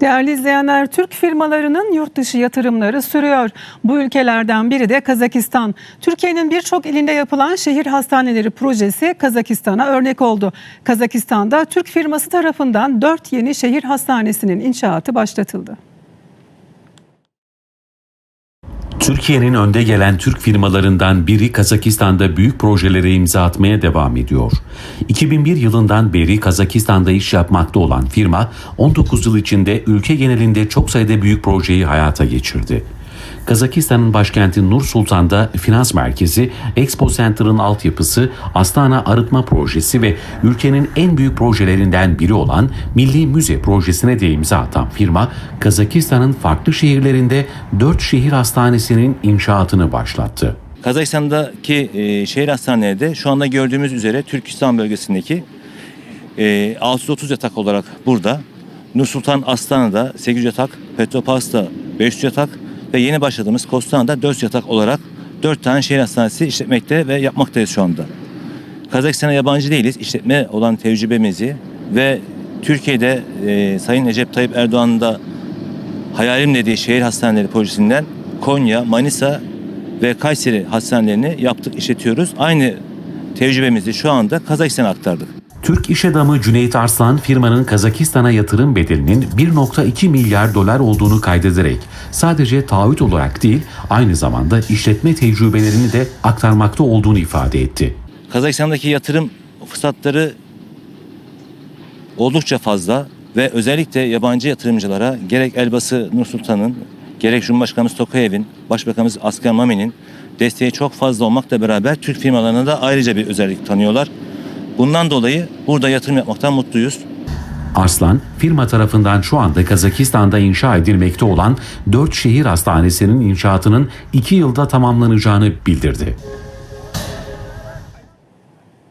Değerli izleyenler, Türk firmalarının yurt dışı yatırımları sürüyor. Bu ülkelerden biri de Kazakistan. Türkiye'nin birçok ilinde yapılan şehir hastaneleri projesi Kazakistan'a örnek oldu. Kazakistan'da Türk firması tarafından 4 yeni şehir hastanesinin inşaatı başlatıldı. Türkiye'nin önde gelen Türk firmalarından biri Kazakistan'da büyük projelere imza atmaya devam ediyor. 2001 yılından beri Kazakistan'da iş yapmakta olan firma 19 yıl içinde ülke genelinde çok sayıda büyük projeyi hayata geçirdi. Kazakistan'ın başkenti Nur Sultan'da finans merkezi, Expo Center'ın altyapısı, Astana Arıtma Projesi ve ülkenin en büyük projelerinden biri olan Milli Müze Projesi'ne de imza atan firma, Kazakistan'ın farklı şehirlerinde 4 şehir hastanesinin inşaatını başlattı. Kazakistan'daki e, şehir hastaneleri şu anda gördüğümüz üzere Türkistan bölgesindeki e, 630 yatak olarak burada. Nursultan Astana'da 800 yatak, Petropavlovsk'ta 500 yatak ve yeni başladığımız Kostana'da 400 yatak olarak 4 tane şehir hastanesi işletmekte ve yapmaktayız şu anda. Kazakistan'a yabancı değiliz. İşletme olan tecrübemizi ve Türkiye'de e, Sayın Recep Tayyip Erdoğan'ın da hayalim dediği şehir hastaneleri projesinden Konya, Manisa ve Kayseri hastanelerini yaptık, işletiyoruz. Aynı tecrübemizi şu anda Kazakistan'a aktardık. Türk iş adamı Cüneyt Arslan firmanın Kazakistan'a yatırım bedelinin 1.2 milyar dolar olduğunu kaydederek sadece taahhüt olarak değil aynı zamanda işletme tecrübelerini de aktarmakta olduğunu ifade etti. Kazakistan'daki yatırım fırsatları oldukça fazla ve özellikle yabancı yatırımcılara gerek Elbası Nursultan'ın, gerek Cumhurbaşkanımız Tokayev'in, Başbakanımız Asker Mami'nin desteği çok fazla olmakla beraber Türk firmalarına da ayrıca bir özellik tanıyorlar. Bundan dolayı burada yatırım yapmaktan mutluyuz. Arslan, firma tarafından şu anda Kazakistan'da inşa edilmekte olan 4 şehir hastanesinin inşaatının 2 yılda tamamlanacağını bildirdi.